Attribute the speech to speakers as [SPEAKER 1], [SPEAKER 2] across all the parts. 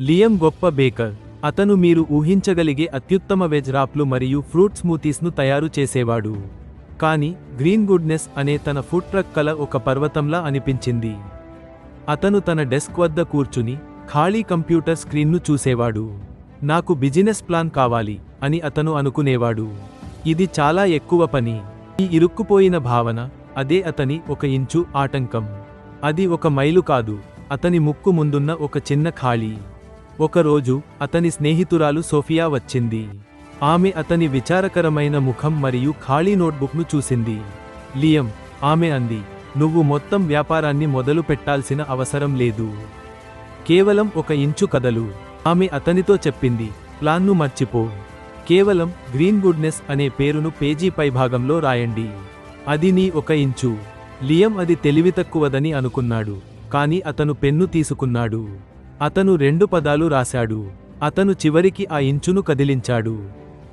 [SPEAKER 1] Liam గొప్ప baker. అతను మీరు ఊహించగలిగే అత్యుత్తమ వెజ్ రాప్లు మరియు ఫ్రూట్ స్మూతీస్ను తయారు చేసేవాడు. కానీ గ్రీన్ గుడ్నెస్ అనే తన ఫుడ్ ట్రక్ కల ఒక పర్వతంలా అనిపించింది. అతను తన డెస్క్ వద్ద కూర్చుని ఖాళీ కంప్యూటర్ స్క్రీన్ను చూసేవాడు. నాకు బిజినెస్ ప్లాన్ కావాలి అని అతను అనుకునేవాడు. ఇది చాలా ఎక్కువ పని. ఈ ఇరుక్కుపోయిన భావన అదే అతని ఒక ఇంచు ఆటంకం. అది ఒక మైలు కాదు. అతని ముక్కు ముందున్న ఒక చిన్న ఖాళీ. ఒకరోజు అతని స్నేహితురాలు సోఫియా వచ్చింది. ఆమె అతని విచారకరమైన ముఖం మరియు ఖాళీ నోట్బుక్ను చూసింది. లియం ఆమె అంది నువ్వు మొత్తం వ్యాపారాన్ని మొదలు పెట్టాల్సిన అవసరం లేదు. కేవలం ఒక ఇంచు కదలు. ఆమె అతనితో చెప్పింది ప్లాన్ను మర్చిపో. కేవలం గ్రీన్ గుడ్నెస్ అనే పేరును పేజీ పైభాగంలో రాయండి. అది నీ ఒక ఇంచు. లియం అది తెలివితక్కువదని అనుకున్నాడు కాని అతను పెన్ను తీసుకున్నాడు. అతను రెండు పదాలు రాశాడు. అతను చివరికి ఆ ఇంచును కదిలించాడు.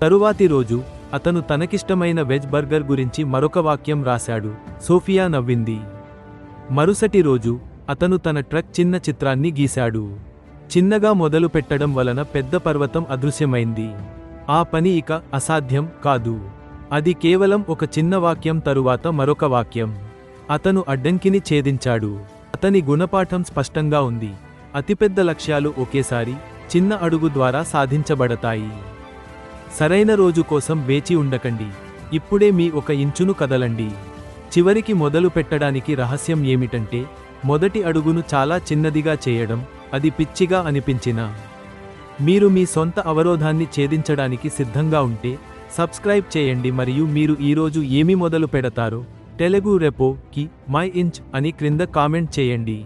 [SPEAKER 1] తరువాతి రోజు అతను తనకిష్టమైన వెజ్ బర్గర్ గురించి మరొక వాక్యం రాశాడు. సోఫియా నవ్వింది. మరుసటి రోజు అతను తన ట్రక్ చిన్న చిత్రాన్ని గీశాడు. చిన్నగా మొదలు పెట్టడం వలన పెద్ద పర్వతం అదృశ్యమైంది. ఆ పని ఇక అసాధ్యం కాదు. అది కేవలం ఒక చిన్న వాక్యం తరువాత మరొక వాక్యం. అతను అడ్డంకిని ఛేదించాడు. అతని గుణపాఠం స్పష్టంగా ఉంది. అతిపెద్ద లక్ష్యాలు ఒకేసారి చిన్న అడుగు ద్వారా సాధించబడతాయి. సరైన రోజు కోసం వేచి ఉండకండి. ఇప్పుడే మీ ఒక ఇంచును కదలండి. చివరికి మొదలు పెట్టడానికి రహస్యం ఏమిటంటే మొదటి అడుగును చాలా చిన్నదిగా చేయడం అది పిచ్చిగా అనిపించినా. మీరు మీ సొంత అవరోధాన్ని ఛేదించడానికి సిద్ధంగా ఉంటే సబ్స్క్రైబ్ చేయండి మరియు మీరు ఈరోజు ఏమి మొదలు పెడతారో తెలుగు రెపో కి మై ఇంచ్ అని క్రింద కామెంట్ చేయండి.